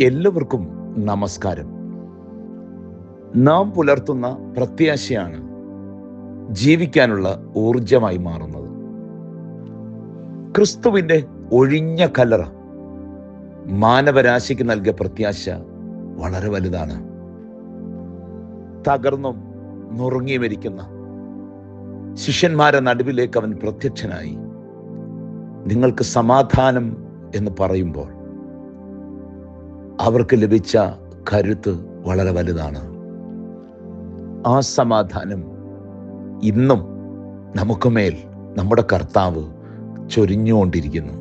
എല്ലാവർക്കും നമസ്കാരം. നാം പുലർത്തുന്ന പ്രത്യാശയാണ് ജീവിക്കാനുള്ള ഊർജമായി മാറുന്നത്. ക്രിസ്തുവിന്റെ ഒഴിഞ്ഞ കലറ മാനവരാശിക്ക് നൽകിയ പ്രത്യാശ വളരെ വലുതാണ്. തകർന്നും നുറുങ്ങി മരിക്കുന്ന ശിഷ്യന്മാരെ നടുവിലേക്ക് അവൻ പ്രത്യക്ഷനായി. നിങ്ങൾക്ക് സമാധാനം എന്ന് പറയുമ്പോൾ അവർക്ക് ലഭിച്ച കരുത്ത് വളരെ വലുതാണ്. ആ സമാധാനം ഇന്നും നമുക്ക് മേൽ നമ്മുടെ കർത്താവ് ചൊരിഞ്ഞുകൊണ്ടിരിക്കുന്നു.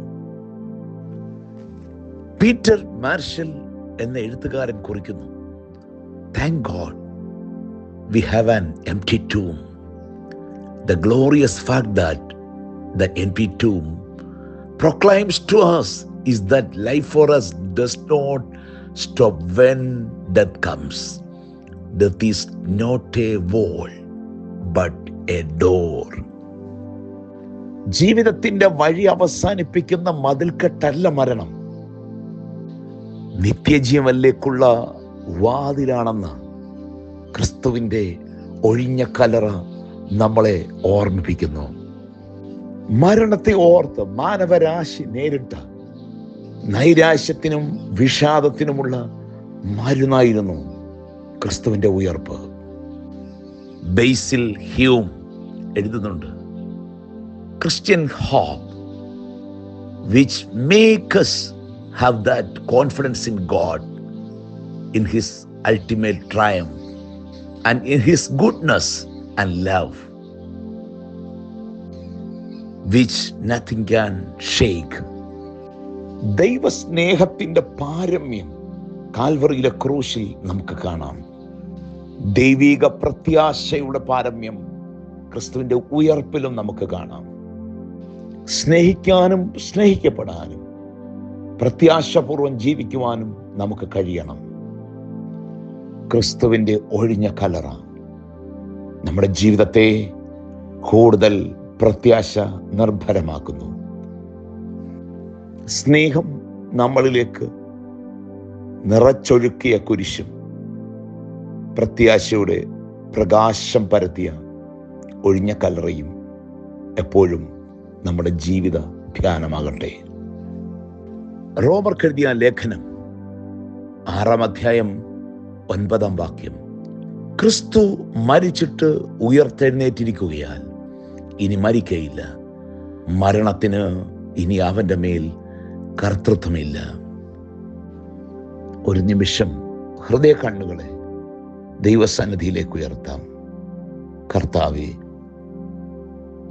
പീറ്റർ മാർഷൽ എന്ന എഴുത്തുകാരൻ കുറിക്കുന്നു thank God we have an empty tomb the glorious fact that the empty tomb proclaims to us is that life for us does not stop when death comes. Death is not a wall, but a door. ജീവിതത്തിന്റെ വഴി അവസാനിപ്പിക്കുന്ന മതിൽക്കെട്ടല്ല മരണം നിത്യജീവനിലേക്കുള്ള വാതിലാണെന്ന് ക്രിസ്തുവിന്റെ ഒഴിഞ്ഞ കലറ നമ്മളെ ഓർമ്മിപ്പിക്കുന്നു മരണത്തെ ഓർത്ത് മാനവരാശി നേരിട്ട നൈരാശ്യത്തിനും വിഷാദത്തിനുമുള്ള മരുന്നായിരുന്നു ക്രിസ്തുവിന്റെ ഉയർപ്പ്. ബെയ്സിൽ ഹ്യൂം എഴുതുന്നുണ്ട്. Christian hope which makes have that confidence in God in his ultimate triumph and in his goodness and love which nothing can shake ദൈവസ്നേഹത്തിന്റെ പാരമ്യം കാൽവറിയിലെ ക്രൂശിൽ നമുക്ക് കാണാം. ദൈവിക പ്രത്യാശയുടെ പാരമ്യം ക്രിസ്തുവിന്റെ ഉയർപ്പിലും നമുക്ക് കാണാം. സ്നേഹിക്കാനും സ്നേഹിക്കപ്പെടാനും പ്രത്യാശപൂർവം ജീവിക്കുവാനും നമുക്ക് കഴിയണം. ക്രിസ്തുവിന്റെ ഒഴിഞ്ഞ കലറ നമ്മുടെ ജീവിതത്തെ കൂടുതൽ പ്രത്യാശ നിർഭരമാക്കുന്നു. സ്നേഹം നമ്മളിലേക്ക് നിറച്ചൊഴുക്കിയ കുരിശും പ്രത്യാശയുടെ പ്രകാശം പരത്തിയ ഒഴിഞ്ഞ കലറയും എപ്പോഴും നമ്മുടെ ജീവിത ധ്യാനമാകട്ടെ. റോമർ എഴുതിയ ലേഖനം ആറാം അധ്യായം ഒൻപതാം വാക്യം. ക്രിസ്തു മരിച്ചിട്ട് ഉയർത്തെഴുന്നേറ്റിരിക്കുകയാൽ ഇനി മരിക്കയില്ല. മരണത്തിന് ഇനി അവന്റെ മേൽ കർത്തൃത്വമില്ല. ഒരു നിമിഷം ഹൃദയ കണ്ണുകളെ ദൈവസന്നിധിയിലേക്ക് ഉയർത്താം. കർത്താവെ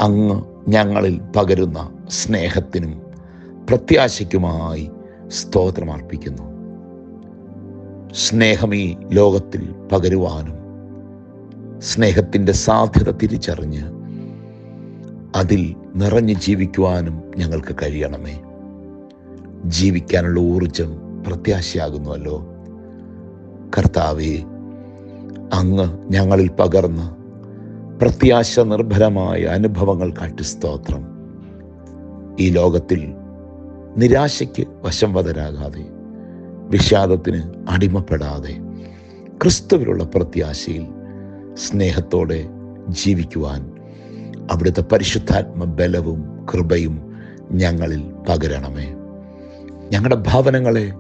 അങ്ങ് ഞങ്ങളിൽ പകരുന്ന സ്നേഹത്തിനും പ്രത്യാശയ്ക്കുമായി സ്തോത്രമർപ്പിക്കുന്നു സ്നേഹം ഈ ലോകത്തിൽ പകരുവാനും സ്നേഹത്തിന്റെ സാധ്യത തിരിച്ചറിഞ്ഞ് അതിൽ നിറഞ്ഞു ജീവിക്കുവാനും ഞങ്ങൾക്ക് കഴിയണമേ. ജീവിക്കാനുള്ള ഊർജം പ്രത്യാശയാകുന്നുവല്ലോ. കർത്താവെ അങ്ങ് ഞങ്ങളിൽ പകർന്ന് പ്രത്യാശ നിർഭരമായ അനുഭവങ്ങൾ കാട്ടി സ്തോത്രം. ഈ ലോകത്തിൽ നിരാശയ്ക്ക് വശംവതരാകാതെ വിഷാദത്തിന് അടിമപ്പെടാതെ ക്രിസ്തുവിലുള്ള പ്രത്യാശയിൽ സ്നേഹത്തോടെ ജീവിക്കുവാൻ അവിടുത്തെ പരിശുദ്ധാത്മ ബലവും കൃപയും ഞങ്ങളിൽ പകരണമേ. ഞങ്ങളുടെ ഭാവനങ്ങളെ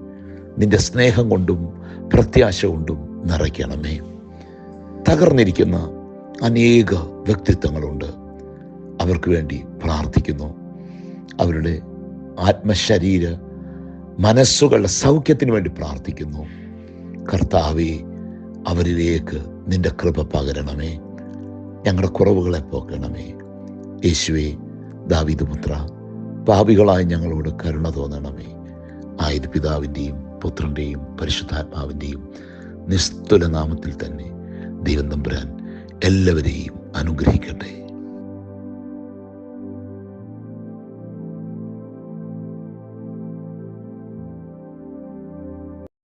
നിന്റെ സ്നേഹം കൊണ്ടും പ്രത്യാശ കൊണ്ടും നിറയ്ക്കണമേ. തകർന്നിരിക്കുന്ന അനേക വ്യക്തിത്വങ്ങളുണ്ട്. അവർക്ക് വേണ്ടി പ്രാർത്ഥിക്കുന്നു. അവരുടെ ആത്മശരീര മനസ്സുകളുടെ സൗഖ്യത്തിന് വേണ്ടി പ്രാർത്ഥിക്കുന്നു. കർത്താവെ അവരിലേക്ക് നിന്റെ കൃപ പകരണമേ. ഞങ്ങളുടെ കുറവുകളെ പോക്കണമേ. യേശുവെ ദാവിദുപുത്ര പാപികളായി ഞങ്ങളോട് കരുണ തോന്നണമേ. ആയത് പിതാവിന്റെയും പുത്രന്റെയും പരിശുദ്ധാത്മാവിന്റെയും നിസ്തുല നാമത്തിൽ തന്നെ ദൈവം തമ്പുരാൻ എല്ലാവരെയും അനുഗ്രഹിക്കട്ടെ.